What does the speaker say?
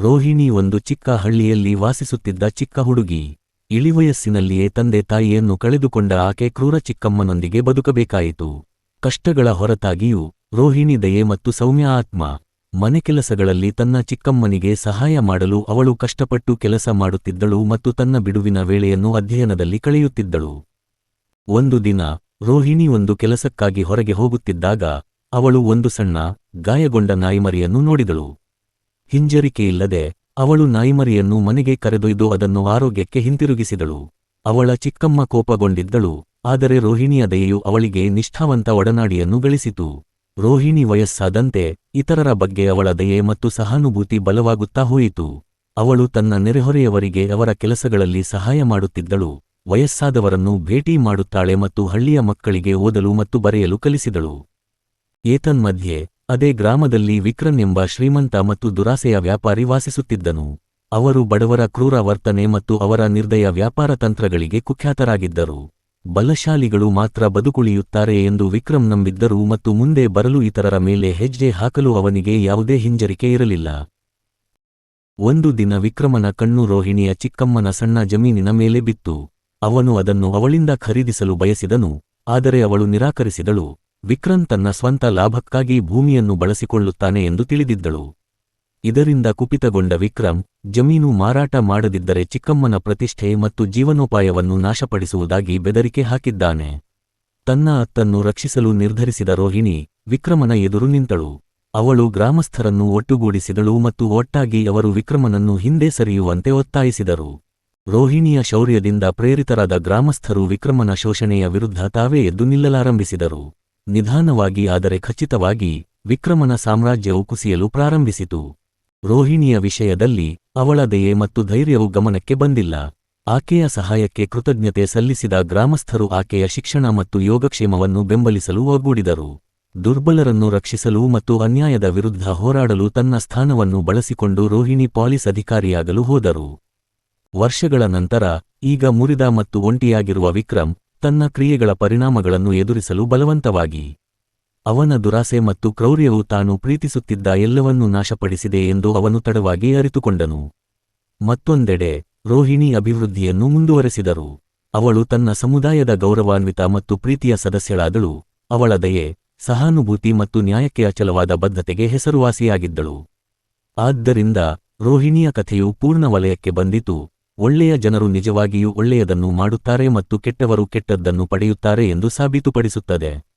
ರೋಹಿಣಿ ಒಂದು ಚಿಕ್ಕ ಹಳ್ಳಿಯಲ್ಲಿ ವಾಸಿಸುತ್ತಿದ್ದ ಚಿಕ್ಕ ಹುಡುಗಿ. ಇಳಿವಯಸ್ಸಿನಲ್ಲಿಯೇ ತಂದೆ ತಾಯಿಯನ್ನು ಕಳೆದುಕೊಂಡ ಆಕೆ ಕ್ರೂರ ಚಿಕ್ಕಮ್ಮನೊಂದಿಗೆ ಬದುಕಬೇಕಾಯಿತು. ಕಷ್ಟಗಳ ಹೊರತಾಗಿಯೂ ರೋಹಿಣಿ ದಯೆ ಮತ್ತು ಸೌಮ್ಯ ಆತ್ಮ ಮನೆಕೆಲಸಗಳಲ್ಲಿ ತನ್ನ ಚಿಕ್ಕಮ್ಮನಿಗೆ ಸಹಾಯ ಮಾಡಲು ಅವಳು ಕಷ್ಟಪಟ್ಟು ಕೆಲಸ ಮಾಡುತ್ತಿದ್ದಳು ಮತ್ತು ತನ್ನ ಬಿಡುವಿನ ವೇಳೆಯನ್ನು ಅಧ್ಯಯನದಲ್ಲಿ ಕಳೆಯುತ್ತಿದ್ದಳು. ಒಂದು ದಿನ ರೋಹಿಣಿ ಒಂದು ಕೆಲಸಕ್ಕಾಗಿ ಹೊರಗೆ ಹೋಗುತ್ತಿದ್ದಾಗ ಅವಳು ಒಂದು ಸಣ್ಣ, ಗಾಯಗೊಂಡ ನಾಯಿಮರಿಯನ್ನು ನೋಡಿದಳು. ಹಿಂಜರಿಕೆಯಿಲ್ಲದೆ ಅವಳು ನಾಯಿಮರಿಯನ್ನು ಮನೆಗೆ ಕರೆದೊಯ್ದು ಅದನ್ನು ಆರೋಗ್ಯಕ್ಕೆ ಹಿಂತಿರುಗಿಸಿದಳು. ಅವಳ ಚಿಕ್ಕಮ್ಮ ಕೋಪಗೊಂಡಿದ್ದಳು, ಆದರೆ ರೋಹಿಣಿಯ ದಯೆಯು ಅವಳಿಗೆ ನಿಷ್ಠಾವಂತ ಒಡನಾಡಿಯನ್ನು ಗಳಿಸಿತು. ರೋಹಿಣಿ ವಯಸ್ಸಾದಂತೆ ಇತರರ ಬಗ್ಗೆ ಅವಳ ದಯೆ ಮತ್ತು ಸಹಾನುಭೂತಿ ಬಲವಾಗುತ್ತಾ ಹೋಯಿತು. ಅವಳು ತನ್ನ ನೆರೆಹೊರೆಯವರಿಗೆ ಅವರ ಕೆಲಸಗಳಲ್ಲಿ ಸಹಾಯ ಮಾಡುತ್ತಿದ್ದಳು, ವಯಸ್ಸಾದವರನ್ನು ಭೇಟಿ ಮಾಡುತ್ತಾಳೆ ಮತ್ತು ಹಳ್ಳಿಯ ಮಕ್ಕಳಿಗೆ ಓದಲು ಮತ್ತು ಬರೆಯಲು ಕಲಿಸಿದಳು. ಏತನ್ಮಧ್ಯೆ ಅದೇ ಗ್ರಾಮದಲ್ಲಿ ವಿಕ್ರನ್ ಎಂಬ ಶ್ರೀಮಂತ ಮತ್ತು ದುರಾಸೆಯ ವ್ಯಾಪಾರಿ ವಾಸಿಸುತ್ತಿದ್ದನು. ಅವರು ಬಡವರ ಕ್ರೂರ ವರ್ತನೆ ಮತ್ತು ಅವರ ನಿರ್ದಯ ವ್ಯಾಪಾರ ತಂತ್ರಗಳಿಗೆ ಕುಖ್ಯಾತರಾಗಿದ್ದರು. ಬಲಶಾಲಿಗಳು ಮಾತ್ರ ಬದುಕುಳಿಯುತ್ತಾರೆ ಎಂದು ವಿಕ್ರಮ್ ನಂಬಿದ್ದರು ಮತ್ತು ಮುಂದೆ ಬರಲು ಇತರರ ಮೇಲೆ ಹೆಜ್ಜೆ ಹಾಕಲು ಅವನಿಗೆ ಯಾವುದೇ ಹಿಂಜರಿಕೆ ಇರಲಿಲ್ಲ. ಒಂದು ದಿನ ವಿಕ್ರಮನ ಕಣ್ಣು ರೋಹಿಣಿಯ ಚಿಕ್ಕಮ್ಮನ ಸಣ್ಣ ಜಮೀನಿನ ಮೇಲೆ ಬಿತ್ತು. ಅವನು ಅದನ್ನು ಅವಳಿಂದ ಖರೀದಿಸಲು ಬಯಸಿದನು, ಆದರೆ ಅವಳು ನಿರಾಕರಿಸಿದಳು. ವಿಕ್ರಮ್ ತನ್ನ ಸ್ವಂತ ಲಾಭಕ್ಕಾಗಿ ಭೂಮಿಯನ್ನು ಬಳಸಿಕೊಳ್ಳುತ್ತಾನೆ ಎಂದು ತಿಳಿದಿದ್ದಳು. ಇದರಿಂದ ಕುಪಿತಗೊಂಡ ವಿಕ್ರಮ್ ಜಮೀನು ಮಾರಾಟ ಮಾಡದಿದ್ದರೆ ಚಿಕ್ಕಮ್ಮನ ಪ್ರತಿಷ್ಠೆ ಮತ್ತು ಜೀವನೋಪಾಯವನ್ನು ನಾಶಪಡಿಸುವುದಾಗಿ ಬೆದರಿಕೆ ಹಾಕಿದ್ದಾನೆ. ತನ್ನ ಅತ್ತನ್ನು ರಕ್ಷಿಸಲು ನಿರ್ಧರಿಸಿದ ರೋಹಿಣಿ, ವಿಕ್ರಮನ ಎದುರು ನಿಂತಳು. ಅವಳು ಗ್ರಾಮಸ್ಥರನ್ನು ಒಟ್ಟುಗೂಡಿಸಿದಳು ಮತ್ತು ಒಟ್ಟಾಗಿ ಅವರು ವಿಕ್ರಮನನ್ನು ಹಿಂದೆ ಸರಿಯುವಂತೆ ಒತ್ತಾಯಿಸಿದರು. ರೋಹಿಣಿಯ ಶೌರ್ಯದಿಂದ ಪ್ರೇರಿತರಾದ ಗ್ರಾಮಸ್ಥರು ವಿಕ್ರಮನ ಶೋಷಣೆಯ ವಿರುದ್ಧ ತಾವೇ ಎದ್ದು ನಿಲ್ಲಲಾರಂಭಿಸಿದರು. ನಿಧಾನವಾಗಿ ಆದರೆ ಖಚಿತವಾಗಿ ವಿಕ್ರಮನ ಸಾಮ್ರಾಜ್ಯವು ಕುಸಿಯಲು ಪ್ರಾರಂಭಿಸಿತು. ರೋಹಿಣಿಯ ವಿಷಯದಲ್ಲಿ ಅವಳ ದಯೆ ಮತ್ತು ಧೈರ್ಯವು ಗಮನಕ್ಕೆ ಬಂದಿಲ್ಲ. ಆಕೆಯ ಸಹಾಯಕ್ಕೆ ಕೃತಜ್ಞತೆ ಸಲ್ಲಿಸಿದ ಗ್ರಾಮಸ್ಥರು ಆಕೆಯ ಶಿಕ್ಷಣ ಮತ್ತು ಯೋಗಕ್ಷೇಮವನ್ನು ಬೆಂಬಲಿಸಲು ಒಗ್ಗೂಡಿದರು. ದುರ್ಬಲರನ್ನು ರಕ್ಷಿಸಲು ಮತ್ತು ಅನ್ಯಾಯದ ವಿರುದ್ಧ ಹೋರಾಡಲು ತನ್ನ ಸ್ಥಾನವನ್ನು ಬಳಸಿಕೊಂಡು ರೋಹಿಣಿ ಪಾಲಿಸ್ ಅಧಿಕಾರಿಯಾಗಲು ಹೋದರು. ವರ್ಷಗಳ ನಂತರ, ಈಗ ಮುರಿದ ಮತ್ತು ಒಂಟಿಯಾಗಿರುವ ವಿಕ್ರಮ್ ತನ್ನ ಕ್ರಿಯೆಗಳ ಪರಿಣಾಮಗಳನ್ನು ಎದುರಿಸಲು ಬಲವಂತವಾಗಿ. ಅವನ ದುರಾಸೆ ಮತ್ತು ಕ್ರೌರ್ಯವು ತಾನು ಪ್ರೀತಿಸುತ್ತಿದ್ದ ಎಲ್ಲವನ್ನೂ ನಾಶಪಡಿಸಿದೆ ಎಂದು ಅವನು ತಡವಾಗಿ ಅರಿತುಕೊಂಡನು. ಮತ್ತೊಂದೆಡೆ, ರೋಹಿಣಿ ಅಭಿವೃದ್ಧಿಯನ್ನು ಮುಂದುವರೆಸಿದರು. ಅವಳು ತನ್ನ ಸಮುದಾಯದ ಗೌರವಾನ್ವಿತ ಮತ್ತು ಪ್ರೀತಿಯ ಸದಸ್ಯಳಾದಳು. ಅವಳ ದಯೆ, ಸಹಾನುಭೂತಿ ಮತ್ತು ನ್ಯಾಯಕ್ಕೆ ಅಚಲವಾದ ಬದ್ಧತೆಗೆ ಹೆಸರುವಾಸಿಯಾಗಿದ್ದಳು. ಆದ್ದರಿಂದ, ರೋಹಿಣಿಯ ಕಥೆಯು ಪೂರ್ಣ ವಲಯಕ್ಕೆ ಬಂದಿತು. ಒಳ್ಳೆಯ ಜನರು ನಿಜವಾಗಿಯೂ ಒಳ್ಳೆಯದನ್ನು ಮಾಡುತ್ತಾರೆ ಮತ್ತು ಕೆಟ್ಟವರು ಕೆಟ್ಟದ್ದನ್ನು ಪಡೆಯುತ್ತಾರೆ ಎಂದು ಸಾಬೀತುಪಡಿಸುತ್ತದೆ.